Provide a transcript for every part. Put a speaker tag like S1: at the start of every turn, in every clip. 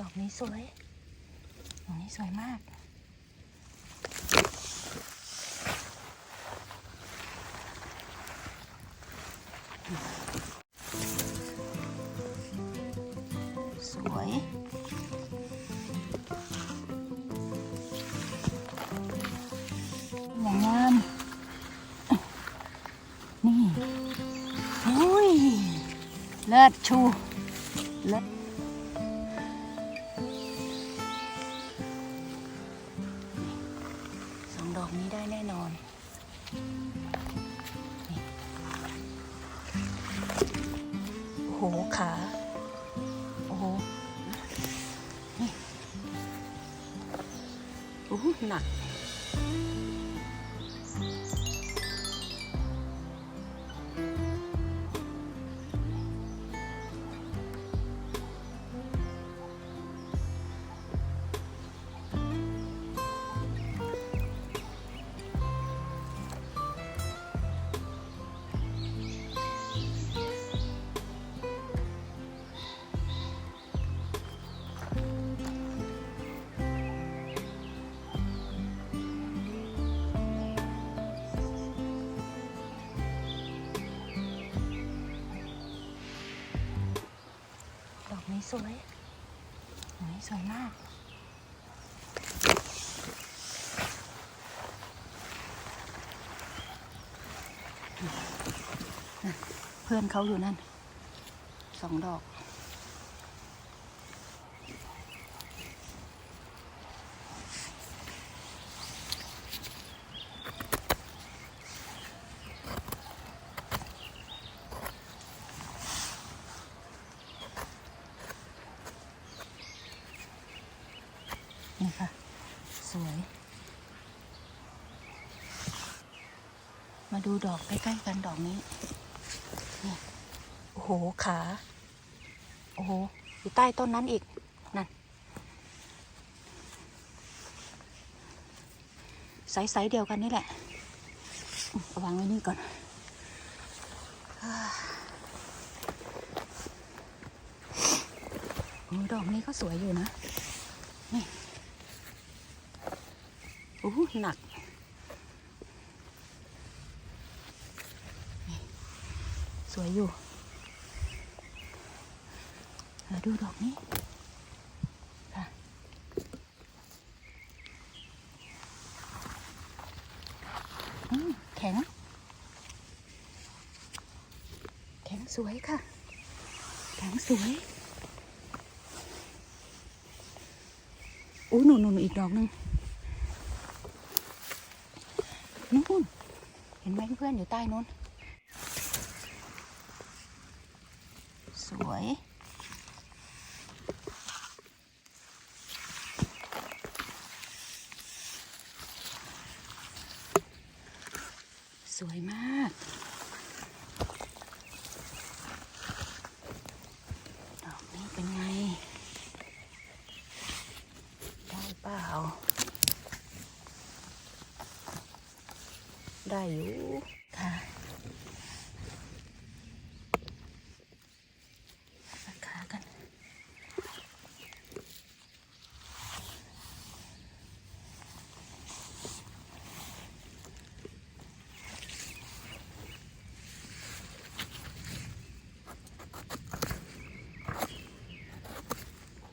S1: ดอกนี้สวย ดอกนี้สวยมาก สวยอย่างงาม นี่ โอ้ย เลิศชู หขาโอ้โหนี่โอ้หนัก สวยดอยสวยมาก เพื่อนเขาอยู่นั่นสองดอก นี่ค่ะ สวย มาดูดอกใกล้ๆกันดอกนี้นี่โอ้โห ขา โอ้โห อยู่ใต้ต้นนั้นอีก นั่นไซส์ๆเดียวกันนี่แหละวางไว้นี่ก่อนอ่าโอ้ดอกนี้ก็สวยอยู่นะ นี่ โอ้โหหนัก สวยอยู่มาดูดอกนี้ค่ะอืมแข็ง แข็งสวยค่ะ แข็งสวยอู้หนูหนูอีกดอกหนึ่งนู่นเห็นไหมเพื่อนอยู่ใต้นู้น สวย สวยมากดอกนี้เป็นไง ได้เปล่าได้อยู่ ค่ะราคากัน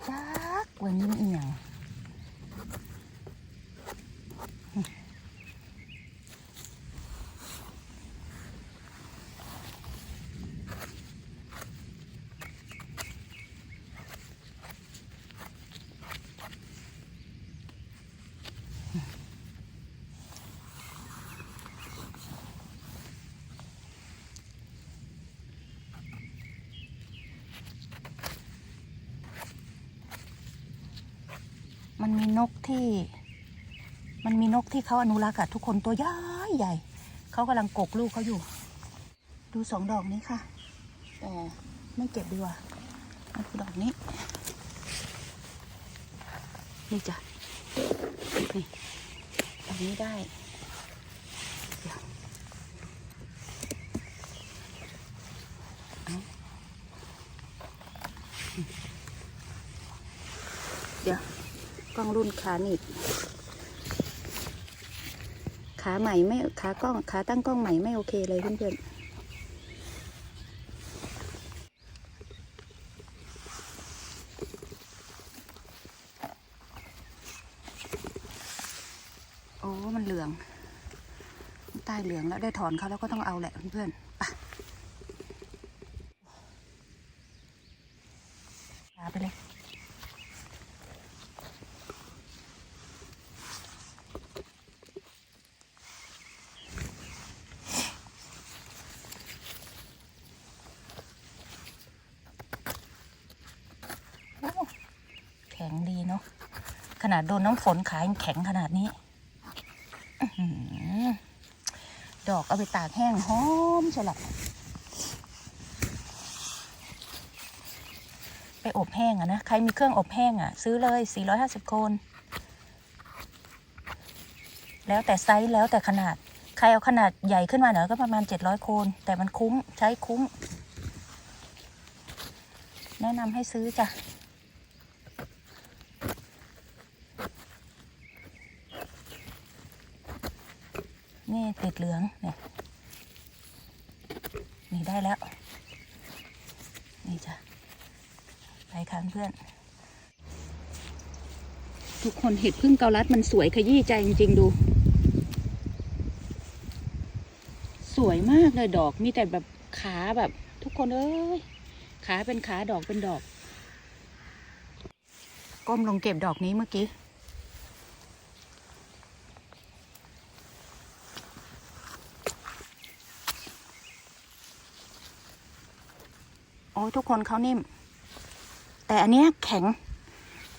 S1: จักวันนี้เอียง มันมีนกที่ มันมีนกที่เขาอนุรักษ์อะทุกคนตัวใหญ่ใหญ่เขากำลังกกลูกเขาอยู่ ดูสองดอกนี้ค่ะแต่ไม่เก็บดีกว่านี่คือดอกนี้ นี่จ้ะนี่ดอกนี้ได้ เดี๋ยวเอา เดี๋ยว องรุ่นขาหนีบขาใหม่ไม่ขากล้องขาตั้งกล้องใหม่ไม่โอเคเลยเพื่อนๆโอ้ มันเหลือง ใต้เหลืองแล้วได้ถอนเขาแล้วก็ต้องเอาแหละเพื่อนๆไปลาไปเลย โอ้ แข็งดีเนาะขนาดโดนน้ำฝนขายังแข็งขนาดนี้อดอกเอาไปตากแห้งหอมฉลับไปอบแห้งอะนะ ใครมีเครื่องอบแห้งอะซื้อเลย 450 โคน แล้วแต่ไซส์แล้วแต่ขนาด ใครเอาขนาดใหญ่ขึ้นมาหน่อยก็ประมาณ 700 โคน แต่มันคุ้มใช้คุ้ม แนะนำให้ซื้อจ้ะ นี่ ติดเหลืองเนี่ยนี่ได้แล้ว นี่จ้ะไปค่ะเพื่อน ทุกคนเห็ดพึ่งเกาลัดมันสวยขยี้ใจจริงๆดู สวยมากเลยดอกมีแต่แบบขาแบบ ทุกคนเอ้ยขาเป็นขาดอกเป็นดอก ก้มลงเก็บดอกนี้เมื่อกี้ โอ้ย ทุกคนเขานิ่ม แต่อันเนี้ยแข็ง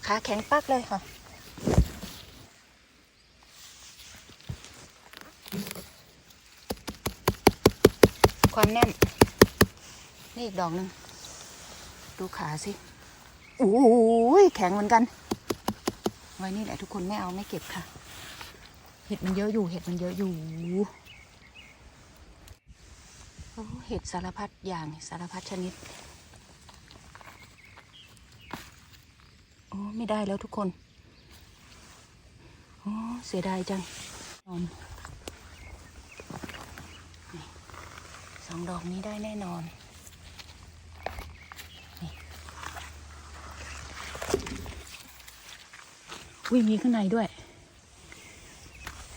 S1: ขาแข็งปักเลยค่ะความแน่น นี่อีกดอกหนึ่ง ดูขาสิโอ้ยแข็งเหมือนกัน ไว้นี่แหละทุกคนไม่เอาไม่เก็บค่ะ เห็ดมันเยอะอยู่ เห็ดมันเยอะอยู่โอ้เห็ดสารพัดอย่างสารพัดชนิด โอ้ ไม่ได้แล้วทุกคนโอ้เสียดายจังนอนสองดอกนี้ได้แน่นอนอุ้ยมีข้างในด้วย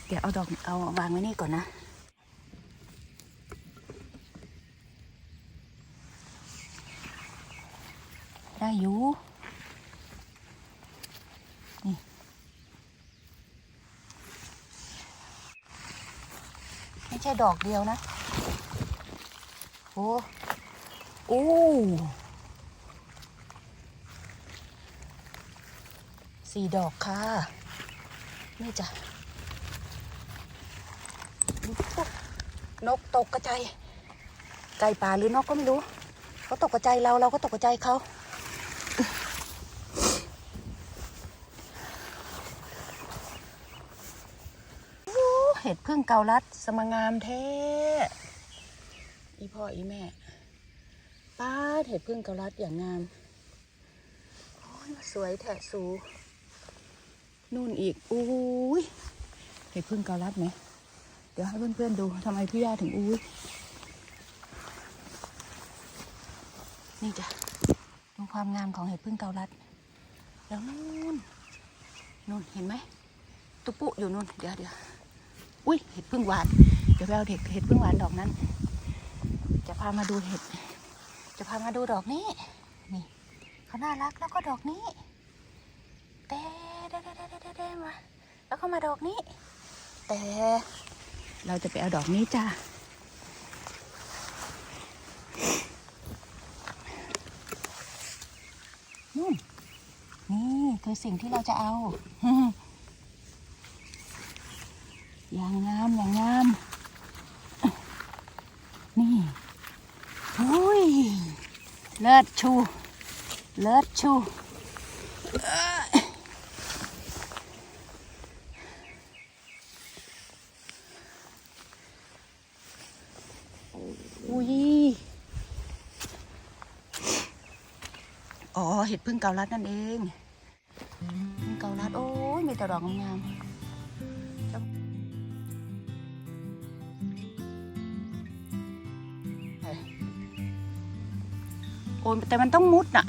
S1: เดี๋ยวเอาดอกเอาวางไว้นี่ก่อนนะได้อยู่ นี่ ไม่ใช่ดอกเดียวนะ โอ้โอ้สี่ดอกค่ะ นี่จ้ะ นกตกกระจายไก่ป่าหรือนกก็ไม่รู้ เขาตกกระจายเราเราก็ตกกระจายเขาโเห็ดพึ่งเกาลัดสมงามเท่อีพ่ออีแม่ป้าเห็ดพึ่งเกาลัดอย่างงามโอ้ยสวยแถะสูนู่นอีกอุ้ยเห็ดพึ่งเกาลัดไหมเดี๋ยวให้เพื่อนๆดูทำไมพี่ย่าถึงอุ้ยนี่จ้ะดูความงามของเห็ดพึ่งเกาลัด แล้วนู่นนู่นเห็นไหมตุปุอยู่นู่นเดี๋ยวเดี๋ยว อุ้ยเห็ดพึ่งหวานเดี๋ยวไปเอาเห็ดเห็ดพึ่งหวานดอกนั้น จะพามาดูเห็ด จะพามาดูดอกนี้ นี่เขาน่ารักแล้วก็ดอกนี้เต้เด้เด้เด้เด้เด้เด้มาแล้วก็มาดอกนี้ แต่ เราจะไปเอาดอกนี้จ้านู่นี่คือสิ่งที่เราจะเอา อย่างงามอย่างงาม นี่อุ้ย เลิศชู เลิศชูอุ้ย อ๋อ เห็ดพึ่งเกาลัดนั่นเองพึ่งเกาลัด โอ้ย มีแต่ดอกงาม โอนแต่มันต้องมุดน่ะ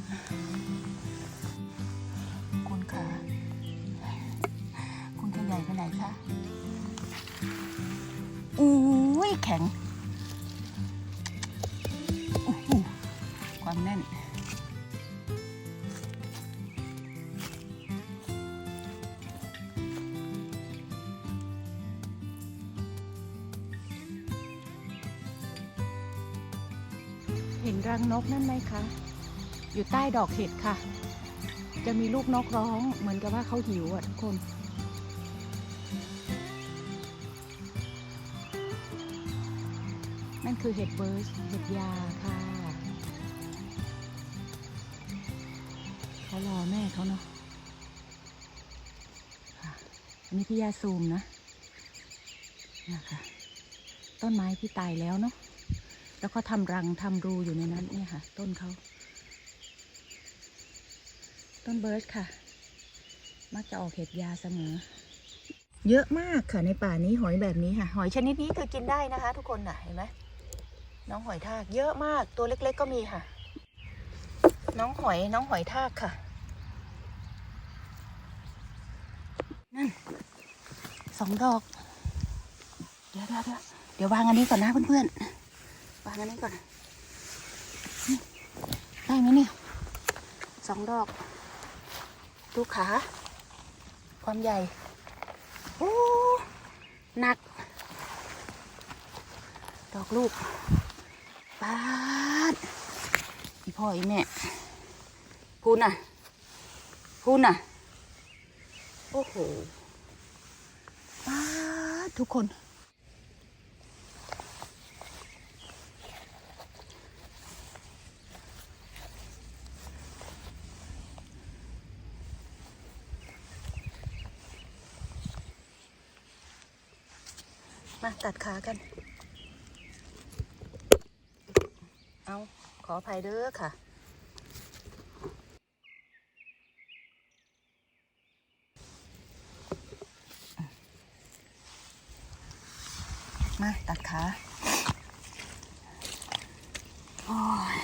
S1: คุณค่ะคุณจะใหญ่ไปไหนคะอุ้ยแข็งความแน่น กนั่นไหมคะ อยู่ใต้ดอกเห็ดค่ะ จะมีลูกนกร้องเหมือนกับว่าเขาหิวอะทุกคนนั่นคือเห็ดเบิร์สเห็ดยาค่ะ เขารอแม่เขาเนาะค่ะอันนี้พี่ยาซูมนะนะคะต้นไม้ที่ตายแล้วเนาะ แล้วก็ทำรังทำรูอยู่ในนั้นเนี่ยค่ะ ต้นเขา ต้นเบิร์ดค่ะ มักจะออกเห็ดยาเสมอ เยอะมากค่ะในป่านี้หอยแบบนี้ค่ะ หอยชนิดนี้คือกินได้นะคะ ทุกคนน่ะเห็นไหมน้องหอยทากเยอะมากตัวเล็ก ๆ ก็มีค่ะ น้องหอยน้องหอยทากค่ะนั่นสองดอก เดี๋ยวเดี๋ยวเดี๋ยวเดี๋ยววางอันนี้ก่อนนะเพื่อนๆ วางอันนี้ก่อนนี่ได้ไหมเนี่ยสองดอก ดูขา ความใหญ่ โอ้หนัก ดอกลูกปาดอีพ่ออีแม่ พูนน่ะ พูนน่ะ โอ้โหปาดทุกคน มาตัดขากัน เอาขออภัยเด้อค่ะมาตัดขาโอ้ย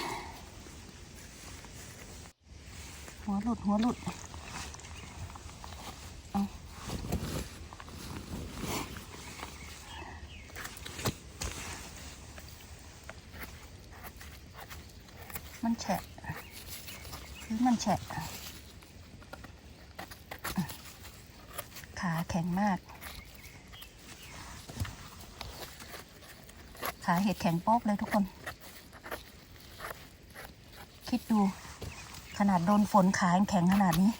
S1: หัวหลุด หัวหลุด เอามันแฉะะขาแข็งมาก ขาเห็ดแข็งโป๊กเลยทุกคน คิดดู ขนาดโดนฝนขาแข็งขนาดนี้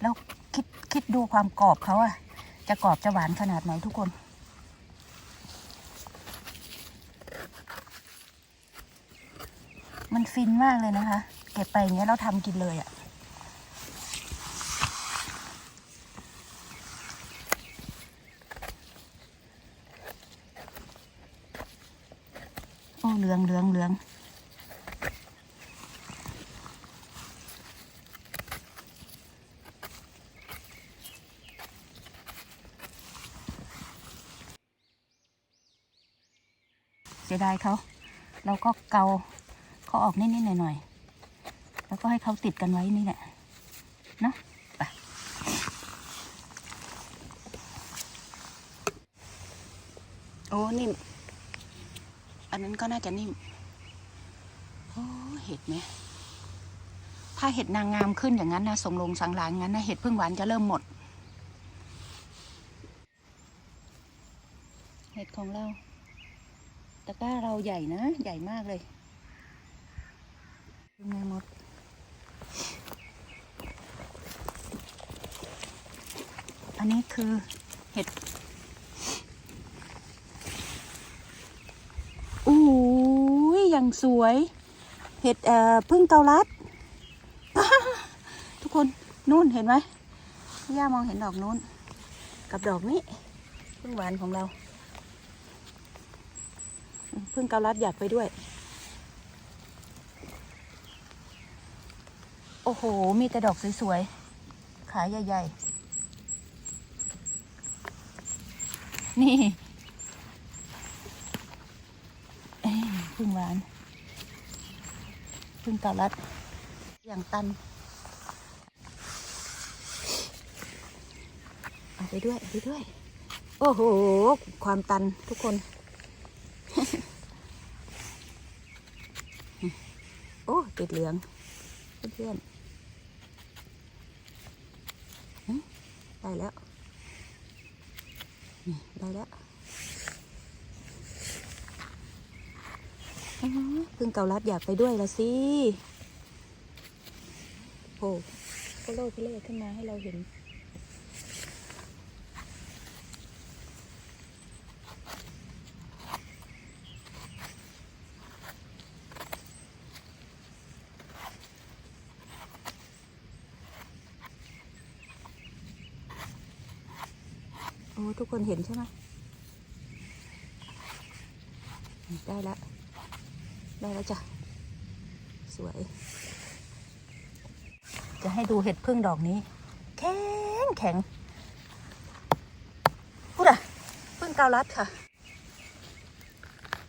S1: แล้วคิดคิดดูความกรอบเขาอะจะกรอบจะหวานขนาดไหนทุกคนมันฟินมากเลยนะคะ เก็บไปอย่างเงี้ยเราทำกินเลยอะอ้เหลืองเหลืองเหลือง เสีย ดายเขาเราก็เกาเขาออกนิดๆหน่อยๆแล้วก็ให้เขาติดกันไว้นี่แหละเนะไปโอ้นิ่ม อันนั้นก็น่าจะนิ่มโอ้เห็ดไหมถ้าเห็ดนางงามขึ้นอย่างนั้นนะส่งลงสังหลางงั้นนะเห็ดพึ่งหวานจะเริ่มหมด เห็ดของเรา ก้าเราใหญ่นะ ใหญ่มากเลยดูแม่มดอันนี้คือเห็ดอู้ยอย่างสวย เห็ดเอ่อพึ่งเกาลัด ทุกคนนู่นเห็นไหมพี่ย่ามองเห็นดอกนู้น กับดอกนี้พึ่งหวานของเรา พึ่งเกาลัดอยากไปด้วย โอ้โห มีแต่ดอกสวยๆขขาใหญ่ ๆ นี่พึ่งหวานพึ่งเกาลัด อย่างตัน เอาไปด้วย เอาไปด้วย โอ้โห ความตันทุกคน โอ้ ติดเหลืองเพื่อนๆได้แล้วนี่ได้แล้วอ๋อพึ่งเกาลัดอยากไปด้วยละสิโอ้ก็โลดพิเล่ขึ้นมาให้เราเห็น ทุกคนเห็นใช่ไหมได้แล้ว ได้แล้วจ้ะ สวย จะให้ดูเห็ดพึ่งดอกนี้ แข็งแข็งพูดอะพึ่งเกาลัดค่ะ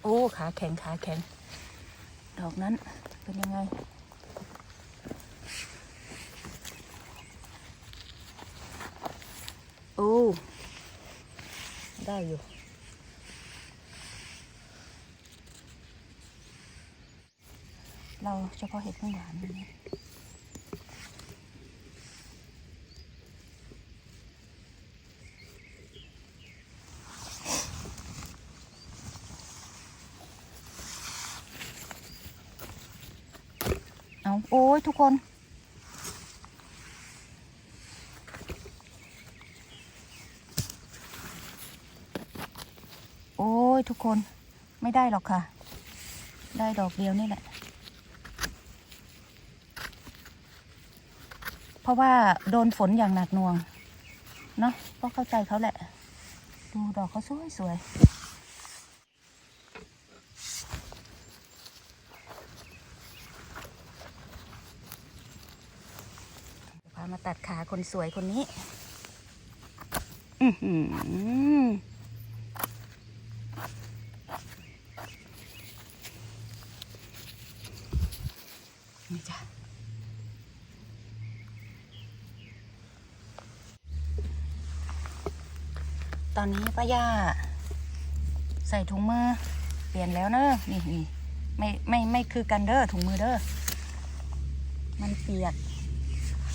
S1: โอ้ ขาแข็งขาแข็ง ดอกนั้นเป็นยังไงโอ้ ได้อยู่ เราเฉพาะเห็ดพึ่งหวานอันนี้เอาโอ้ยทุกคน โอ้ย ทุกคนไม่ได้หรอกค่ะ ได้ดอกเดียวนี่แหละ เพราะว่าโดนฝนอย่างหนักหน่วง เนาะก็เข้าใจเขาแหละ ดูดอกเขาสวยสวยพามาตัดขาคนสวยคนนี้ อือหือ นี่จ้ะต อนนี้ป้าย่า ใส่ถุงมือ เปลี่ยนแล้วเนอะนี่นี่ไม่ไม่ไม่คือกันเด้อถุงมือเด้อมันเปียก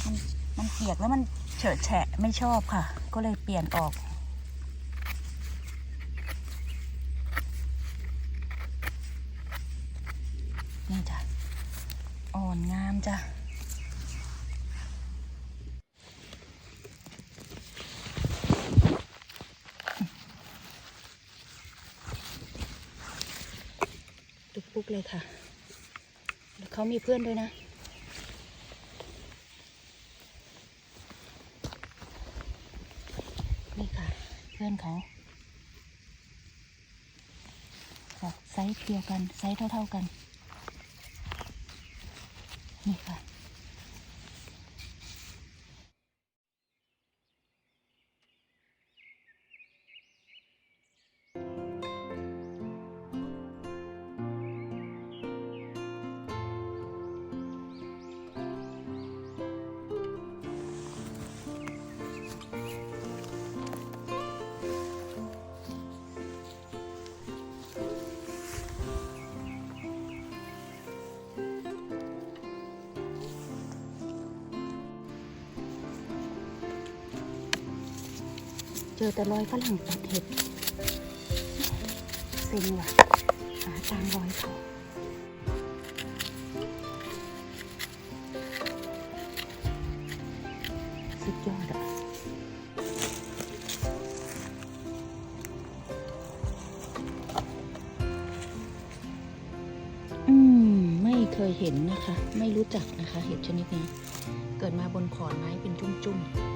S1: มันมันเปียกแล้วมันเฉอะแฉะไม่ชอบค่ะ ก็เลยเปลี่ยนออกนี่จ้ะอ่อนงามจ้ะ ตุกปุก เลยค่ะแล้วเขามีเพื่อนด้วยนะ นี่ค่ะ เพื่อนเขาไซส์เดียวกัน ไซส์เท่า ๆกัน นี่ค่ะ เจอแต่รอยฝรั่งตัดเห็ดเซ็งว่ะหาตามรอยเขาสุดยอดอะอืม ไม่เคยเห็นนะคะ ไม่รู้จักนะคะ เห็ดชนิดนี้ เกิดมาบนขอนไม้เป็นจุ้มๆ